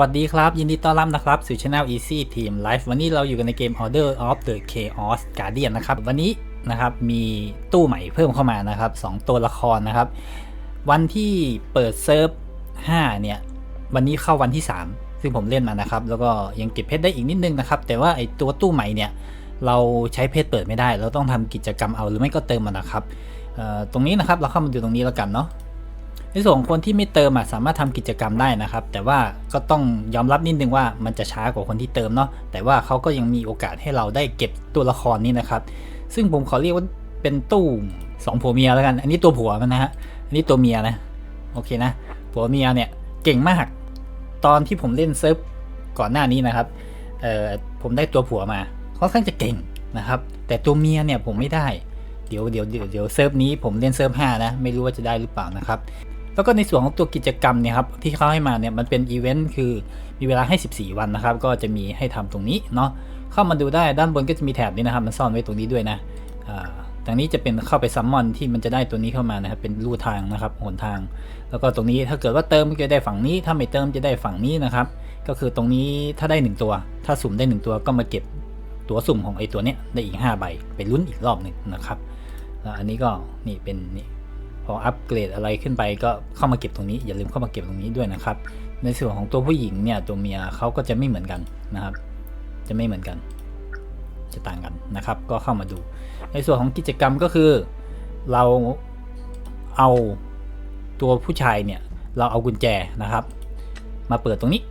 วัสดีครับ ยินดีต้อนรับนะครับสู่ช anel Easy Team Life วันนี้เราอยู่กันในเกม Order of the Chaos Guardian นะครับ วันนี้นะครับมีตู้ใหม่เพิ่มเข้ามานะครับ 2 ตัวละครนะครับ วันที่เปิดเซิร์ฟ5เนี่ย วันนี้เข้าวันที่ 3 ซึ่งผมเล่นมานะครับ แล้วก็ยังเก็บเพชรได้อีกนิดนึงนะครับ แต่ว่าไอตัวตู้ใหม่เนี่ย เราใช้เพชรเปิดไม่ได้ เราต้องทำกิจกรรมเอาหรือไม่ก็เติมมันนะครับตรงนี้นะครับเราเข้ามาดูตรงนี้แล้วกันเนาะ ในส่วนของคนที่ไม่เติมอะสามารถทำกิจกรรมได้นะครับ แต่ว่าก็ต้องยอมรับนิดนึงว่ามันจะช้ากว่าคนที่เติมเนาะแต่ว่าเขาก็ยังมีโอกาสให้เราได้เก็บตัวละครนี้นะครับ ซึ่งผมขอเรียกว่าเป็นตู้สองผัวเมียแล้วกัน อันนี้ตัวผัวมันนะฮะอันนี้ตัวเมียนะโอเคนะผัวเมียเนี่ยเก่งมาก ตอนที่ผมเล่นเซิร์ฟก่อนหน้านี้นะครับเอ่อผมได้ตัวผัวมาค่อนข้างจะเก่งนะครับ แต่ตัวเมียเนี่ยผมไม่ได้ เดี๋ยวเดี๋ยวเดี๋ยวเดี๋ยวเซิร์ฟนี้ผมเล่นเซิร์ฟ5นะ ไม่รู้ว่าจะได้หรือเปล่านะครับ แล้วก็ในส่วนของตัวกิจกรรมเนี่ยครับที่เขาให้มาเนี่ยมันเป็นอีเวนต์คือมีเวลาให้ 14 วันนะครับ ก็จะมีให้ทำตรงนี้เนาะเข้ามาดูได้ด้านบนก็จะมีแถบนี้นะครับ มันซ่อนไว้ตรงนี้ด้วยนะอ่าตรงนี้จะเป็นเข้าไปซัมมอนที่มันจะได้ตัวนี้เข้ามานะครับเป็นลู่ทางนะครับหนทาง แล้วก็ตรงนี้ถ้าเกิดว่าเติมก็จะได้ฝั่งนี้ ถ้าไม่เติมจะได้ฝั่งนี้นะครับ ก็คือตรงนี้ถ้าได้ 1 ตัว ถ้าสุ่มได้ 1 ตัวก็มาเก็บ ตัวสุ่มของไอตัวเนี้ยได้อีก 5 ใบไปลุ้นอีกรอบหนึ่งนะครับแล้วอันนี้ก็นี่เป็นนี่พออัปเกรดอะไรขึ้นไปก็เข้ามาเก็บตรงนี้ อย่าลืมเข้ามาเก็บตรงนี้ด้วยนะครับ ในส่วนของตัวผู้หญิงเนี่ยตัวเมียเขาก็จะไม่เหมือนกันนะครับ จะไม่เหมือนกัน จะต่างกันนะครับ ก็เข้ามาดู ในส่วนของกิจกรรมก็คือ เราเอาตัวผู้ชายเนี่ยเราเอากุญแจนะครับ มาเปิดตรงนี้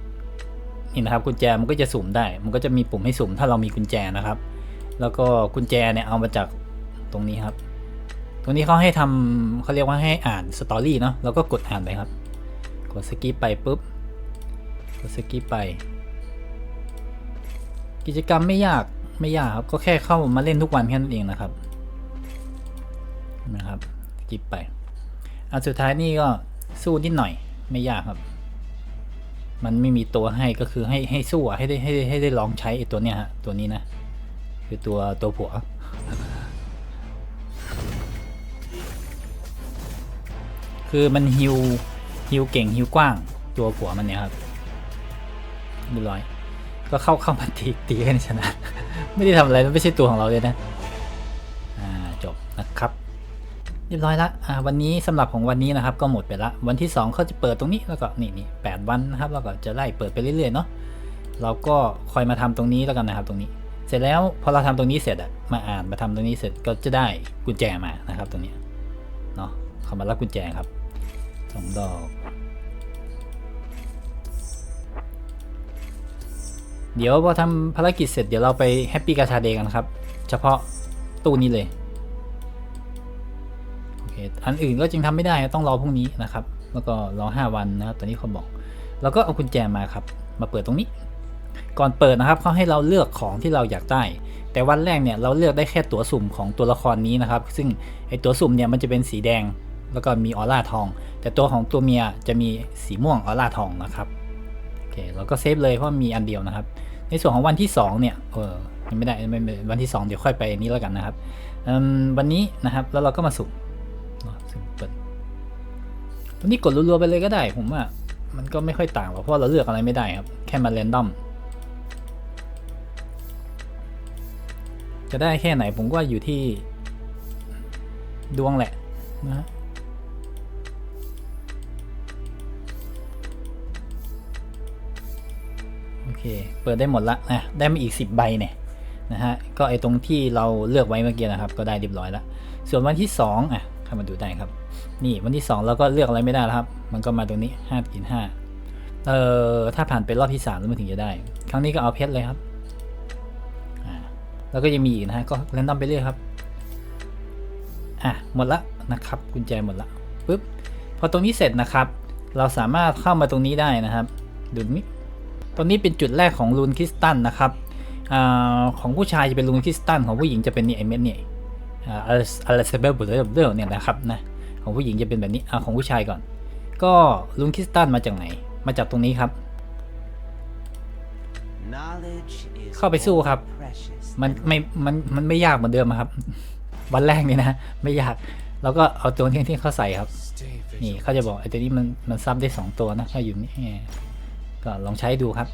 นี่นะครับกุญแจมันก็จะสุ่มได้ มันก็จะมีปุ่มให้สุ่มถ้าเรามีกุญแจนะครับ แล้วก็กุญแจเนี่ยเอามาจากตรงนี้ครับ ตรงนี้เขาให้ทำเขาเรียกว่าให้อ่านสตอรี่เนาะแล้วก็กดอ่านไปครับ กดสกิปไปปุ๊บกดสกิปไป กิจกรรมไม่ยากไม่ยากครับก็แค่เข้ามาเล่นทุกวันแค่นั้นเองนะครับนะครับสกิปไปอันสุดท้ายนี่ก็สู้นิดหน่อยไม่ยากครับ มันไม่มีตัวให้ก็คือให้ให้สู้อะให้ได้ให้ได้ให้ได้ลองใช้ไอ้ตัวเนี้ยฮะตัวนี้นะ คือตัวตัวผัว คือมันฮิวฮิวเก่งฮิวกว้าง ตัวผัวมันเนี่ยครับเรียบร้อย ก็เข้าเข้ามาตีตีกันชนะ ไม่ได้ทำอะไรมันไม่ใช่ตัวของเราเลยนะ รียบร้อยละอ่าวันนี้สำหรับของวันนี้นะครับก็หมดไปละ วันที่2เขาจะเปิดตรงนี้แล้วก็นี่นี่แปดวันนะครับแล้วก็จะไล่เปิดไปเรื่อยๆเนาะเราก็คอยมาทำตรงนี้แล้วกันนะครับตรงนี้ เสร็จแล้วพอเราทำตรงนี้เสร็จอะมาอ่านมาทำตรงนี้เสร็จก็จะได้กุญแจมานะครับตรงนี้เนาะเขามารับกุญแจครับสองดอกเดี๋ยวพอทำภารกิจเสร็จเดี๋ยวเราไปแฮปปี้กาชาเดย์กันครับ เฉพาะตู้นี้เลย เคอันอื่นก็จึงทำไม่ได้ต้องรอพรุ่งนี้นะครับ แล้วก็รอ 5 วันนะครับตอนนี้เขาบอก แล้วก็เอากุญแจมาครับ มาเปิดตรงนี้ ก่อนเปิดนะครับเขาให้เราเลือกของที่เราอยากได้ แต่วันแรกเนี่ยเราเลือกได้แค่ตั๋วสุ่มของตัวละครนี้นะครับ ซึ่งไอตั๋วสุ่มเนี่ยมันจะเป็นสีแดง แล้วก็มีออร่าทอง แต่ตัวของตัวเมียจะมีสีม่วงออร่าทองนะครับโอเคเราก็เซฟเลยเพราะมีอันเดียวนะครับ ในส่วนของวันที่ 2 เนี่ยเออยังไม่ได้ไม่ไม่วันที่ 2 เดี๋ยวค่อยไปนี้แล้วกันนะครับวันนี้นะครับแล้วเราก็มาสุ่มันนี้กดรัวๆไปเลยก็ได้ ผมว่ามันก็ไม่ค่อยต่างหรอกเพราะเราเลือกอะไรไม่ได้ครับ แค่มาเรนดอมจะได้แค่ไหนผมก็อยู่ที่ดวงแหละนะฮะโอเค เปิดได้หมดละนะได้มาอีก 10 ใบเนี่ยนะฮะ ก็ไอตรงที่เราเลือกไว้เมื่อกี้นะครับ ก็ได้เรียบร้อยแล้ว ส่วนวันที่ 2 อะเข้ามาดูได้ครับ นี่วันที่ 2 เราก็เลือกอะไรไม่ได้แล้วครับ มันก็มาตรงนี้5กิน5เอ่อถ้าผ่านไปรอบที่3แล้วมันถึงจะได้ ครั้งนี้ก็เอาเพชรเลยครับอ่าแล้วก็ยังมีอีกนะฮะก็เล่นดอมไปเรื่อยครับอะหมดละนะครับกุญแจหมดละปุ๊บพอตรงนี้เสร็จนะครับ เราสามารถเข้ามาตรงนี้ได้นะครับดูตรงนี้ตรงนี้เป็นจุดแรกของรูนคริสตัลนะครับอาของผู้ชายจะเป็นรูนคริสตัลของผู้หญิงจะเป็นนี่ไอเม็ดเนี่ยอาร์เซเบลบุลเลอร์เนี่ยนะครับนะ ของผู้หญิงจะเป็นแบบนี้อ่าของผู้ชายก่อน ก็รูนคริสตัลมาจากไหน มาจากตรงนี้ครับ เข้าไปสู้ครับ มันไม่มันมันไม่ยากเหมือนเดิมอะครับ วันแรกนี่นะ ไม่ยากเราก็เอาตัวที่ที่เขาใส่ครับ นี่เขาจะบอกไอ้ตัวนี้มันมันซับได้สองตัวนะถ้าอยู่นี่ก็ลองใช้ดูครับ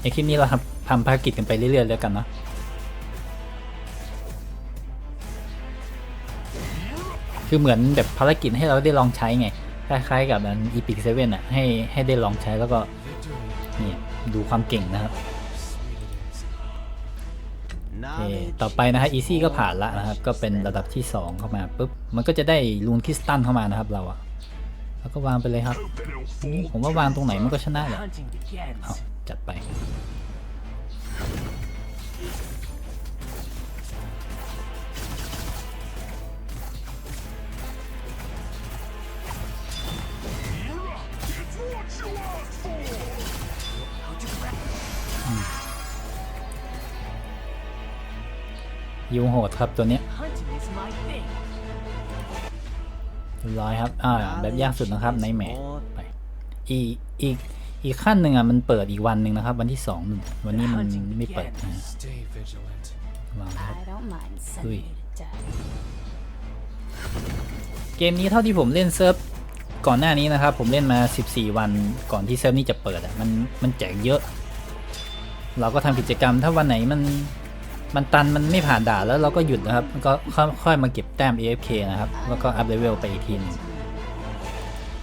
ในคลิปนี้เราทำทำภารกิจกันไปเรื่อยๆแล้วกันเนาะ คือเหมือนแบบภารกิจให้เราได้ลองใช้ไง คล้ายๆกับอัน Epic 7อะให้ให้ได้ลองใช้แล้วก็เนี่ยดูความเก่งนะครับโอเคต่อไปนะฮะ Easy ก็ผ่านละนะครับ ก็เป็นระดับที่ 2 เข้ามาปุ๊บ มันก็จะได้ลูนคริสตัลเข้ามานะครับเราอะแล้วก็วางไปเลยครับ ผมว่าวางตรงไหนมันก็ชนะแหละเอาจัดไป ยูโหดครับตัวเนี้ยร้อยครับ อ่า แบบยากสุดนะครับในแหมไป อีกอีกอีกขั้นหนึ่งอะมันเปิดอีกวันหนึ่งนะครับ วันที่สองวันนี้มันไม่เปิดนะฮะ Stay vigilant. วางครับ I don't mind Ui. sending you to death. เกมนี้เท่าที่ผมเล่นเซิร์ฟก่อนหน้านี้นะครับ ผมเล่นมา 14 วันก่อนที่เซิร์ฟนี้จะเปิดอะมันมันแจกเยอะ เราก็ทำกิจกรรมถ้าวันไหนมัน มันตันมันไม่ผ่านด่านแล้วเราก็หยุดนะครับแล้วก็ค่อยค่อยมาเก็บแต้ม AFK นะครับ แล้วก็อัพเลเวลไปอีกทีนึง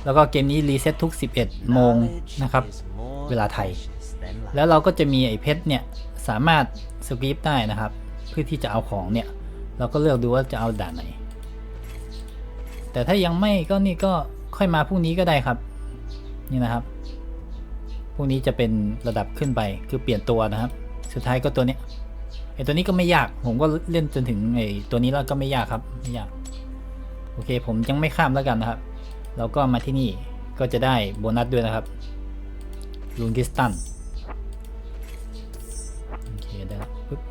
แล้วก็เกมนี้รีเซ็ตทุก 11 โมงนะครับ เวลาไทย แล้วเราก็จะมีไอ้เพชรเนี่ย สามารถสกิปได้นะครับ เพื่อที่จะเอาของเนี่ย เราก็เลือกดูว่าจะเอาด่านไหน แต่ถ้ายังไม่ก็นี่ก็ค่อยมาพรุ่งนี้ก็ได้ครับ นี่นะครับพรุ่งนี้จะเป็นระดับขึ้นไปคือเปลี่ยนตัวนะครับ สุดท้ายก็ตัวเนี้ย ไอ้ตัวนี้ก็ไม่ยาก ผมก็เล่นจนถึงไอ้ตัวนี้แล้วก็ไม่ยากครับไม่ยาก โอเค ผมยังไม่ข้ามแล้วกันนะครับเราก็มาที่นี่ก็จะได้โบนัสด้วยนะครับลูนกิสตันโอเคได้แล้วปึ๊บ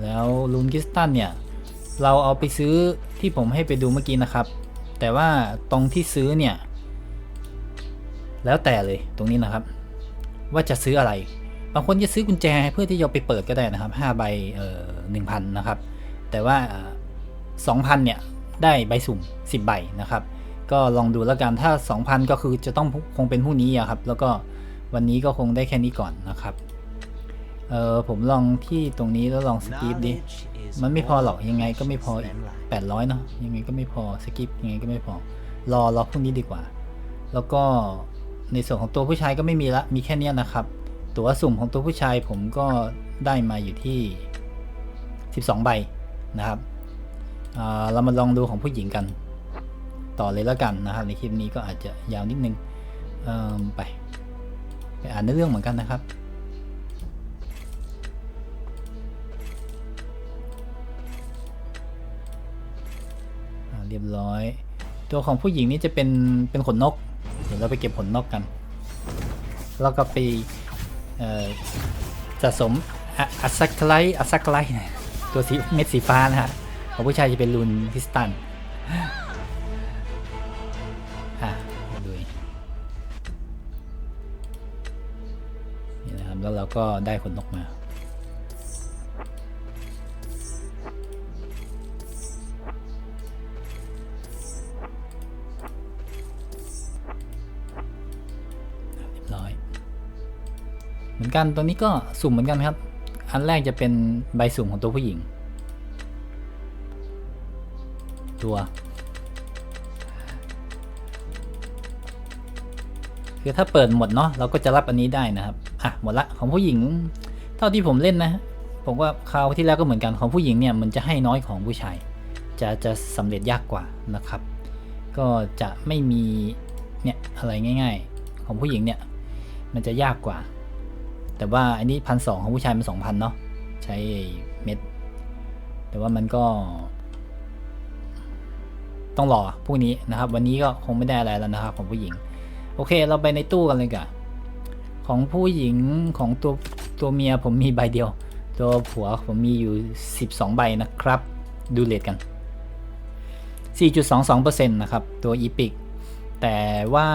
แล้วลูนกิสตันเนี่ย เราเอาไปซื้อที่ผมให้ไปดูเมื่อกี้นะครับ แต่ว่าตรงที่ซื้อเนี่ย แล้วแต่เลยตรงนี้นะครับ ว่าจะซื้ออะไร บางคนจะซื้อกุญแจเพื่อที่จะไปเปิดก็ได้นะครับ5ใบเอ่อหนึ่งพันนะครับ แต่ว่าสองพันเนี่ย ได้ใบสุ่ม 10 ใบนะครับ ก็ลองดูแล้วกันถ้า 2,000 ก็คือจะต้องคงเป็นพรุ่งนี้อะครับ แล้วก็วันนี้ก็คงได้แค่นี้ก่อนนะครับเออผมลองที่ตรงนี้แล้วลองสกิปดิ มันไม่พอหรอกยังไงก็ไม่พออีก800 เนาะยังไงก็ไม่พอสกิปยังไงก็ไม่พอ รอรอพรุ่งนี้ดีกว่า แล้วก็ในส่วนของตัวผู้ชายก็ไม่มีละมีแค่นี้นะครับ ตัวสุ่มของตัวผู้ชายผมก็ได้มาอยู่ที่ 12 ใบนะครับเรามาลองดูของผู้หญิงกัน ต่อเลยแล้วกันนะครับ ในคลิปนี้ก็อาจจะยาวนิดนึงไป ไปอ่านในอเรื่องเหมือนกันนะครับ เรียบร้อย ตัวของผู้หญิงนี่จะเป็นเป็นขนนก เดี๋ยวเราไปเก็บขนนกกัน แล้วก็ไป สะสมอัสซักไลอัสซักไลท์ตัวสีเม็ดสีฟ้านะฮะของผู้ชายจะเป็นลูนคริสตันอะมาดูนี่นะครับ แล้วเราก็ได้ขนนกมา เรียบร้อย เหมือนกันตัวนี้ก็สุ่มเหมือนกันครับ อันแรกจะเป็นใบสุ่มของตัวผู้หญิง ตัวคือถ้าเปิดหมดเนาะเราก็จะรับอันนี้ได้นะครับอะหมดละของผู้หญิง เท่าที่ผมเล่นนะผมว่าคราวที่แล้วก็เหมือนกันของผู้หญิงเนี่ยมันจะให้น้อยของผู้ชาย จะจะสำเร็จยากกว่านะครับ ก็จะไม่มีเนี่ยอะไรง่าย ๆ ของผู้หญิงเนี่ยมันจะยากกว่า แต่ว่าอันนี้พันสองของผู้ชายมันสองพันเนาะใช้เม็ด แต่ว่ามันก็ ต้องรอพวกนี้นะครับ วันนี้ก็คงไม่ได้อะไรแล้วนะครับ ของผู้หญิง โอเค เราไปในตู้กันเลยกันของผู้หญิงของตัวตัวเมียผมมีใบเดียว ตัวผัวผมมีอยู่ 12 ใบนะครับ ดูเลทกัน 4.22%นะครับ ตัวอีพิกแต่ว่า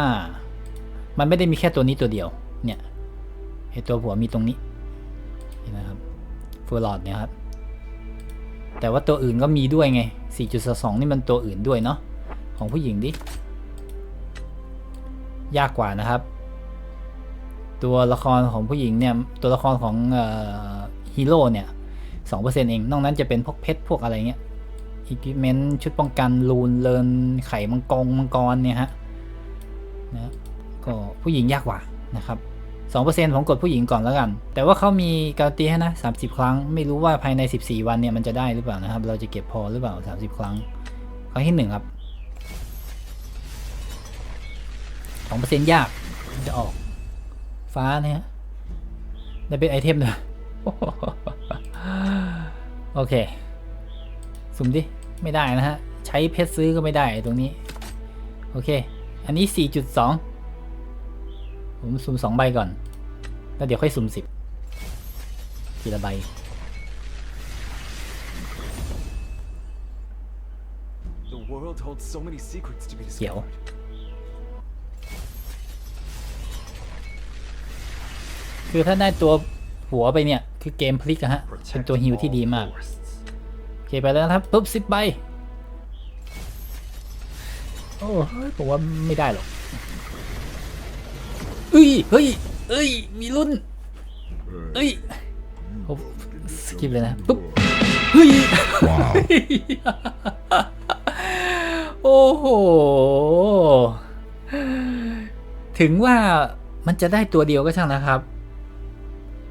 มันไม่ได้มีแค่ตัวนี้ตัวเดียวเนี่ย ไอตัวผัวมีตรงนี้นี่นะครับฟูลอดเนี่ยครับ แต่ว่าตัวอื่นก็มีด้วยไง 4.2 นี่มันตัวอื่นด้วยเนาะของผู้หญิงดิ ยากกว่านะครับ ตัวละครของผู้หญิงเนี่ย ตัวละครของฮีโร่เนี่ยสองเปอร์เซ็นเอง นอกนั้นจะเป็นพวกเพชรพวกอะไรเงี้ยอิกิเมนชุดป้องกันรูนเลินไข่มังกรมังกรเนี่ยฮะนะก็ผู้หญิงยากกว่านะครับ สองเปอร์เซ็นผมกดผู้หญิงก่อนแล้วกัน แต่ว่าเขามีการันตีให้นะสามสิบครั้ง ไม่รู้ว่าภายในสิบสี่วันเนี่ยมันจะได้หรือเปล่านะครับ เราจะเก็บพอหรือเปล่าสามสิบครั้ง ครั้งที่หนึ่งครับสองเปอร์เซ็นยากมันจะออก ฟ้าเนี่ยได้เป็นไอเทมเลยโอเค สุ่มดิ ไม่ได้นะฮะ ใช้เพชรซื้อก็ไม่ได้ตรงนี้ โอเค อันนี้ 4.2 ผมสุ่ม2ใบก่อน แล้วเดี๋ยวค่อยสุ่ม10ทีละใบ The world holds so many secrets to be เขียว discovered. คือถ้าได้ตัวหัวไปเนี่ย คือเกมพลิกอะฮะ เป็นตัวฮิวที่ดีมากโอเค ไปแล้วนะครับปุ๊บสิบใบ โอ้เฮ้ยผมว่าไม่ได้หรอก เอ้ยเฮ้ยเอ้ย มีรุ่นเอ้ยผมสกิปเลยนะปุ๊บเฮ้ยโอ้โห ถึงว่ามันจะได้ตัวเดียวก็ช่างนะครับ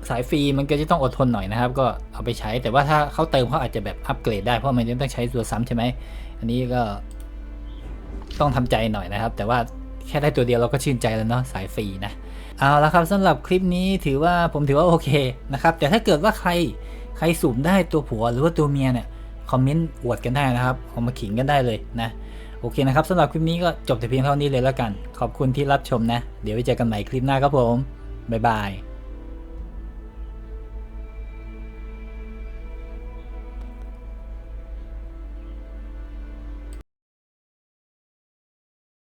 สายฟรีมันก็จะต้องอดทนหน่อยนะครับ ก็เอาไปใช้แต่ว่าถ้าเขาเติมเขาอาจจะแบบอัปเกรดได้เพราะมันจะต้องใช้ตัวซ้ำใช่ไหมอันนี้ก็ต้องทำใจหน่อยนะครับ แต่ว่า แค่ได้ตัวเดียวเราก็ชื่นใจแล้วเนาะสายฟรีนะ เอาละครับสำหรับคลิปนี้ถือว่าผมถือว่าโอเคนะครับ แต่ถ้าเกิดว่าใครใครสุ่มได้ตัวผัวหรือว่าตัวเมียเนี่ยคอมเมนต์อวดกันได้นะครับเอามาขิงกันได้เลยนะโอเคนะครับสำหรับคลิปนี้ก็จบแต่เพียงเท่านี้เลยแล้วกัน ขอบคุณที่รับชมนะ เดี๋ยวไว้เจอกันใหม่คลิปหน้าครับผม บ๊ายบาย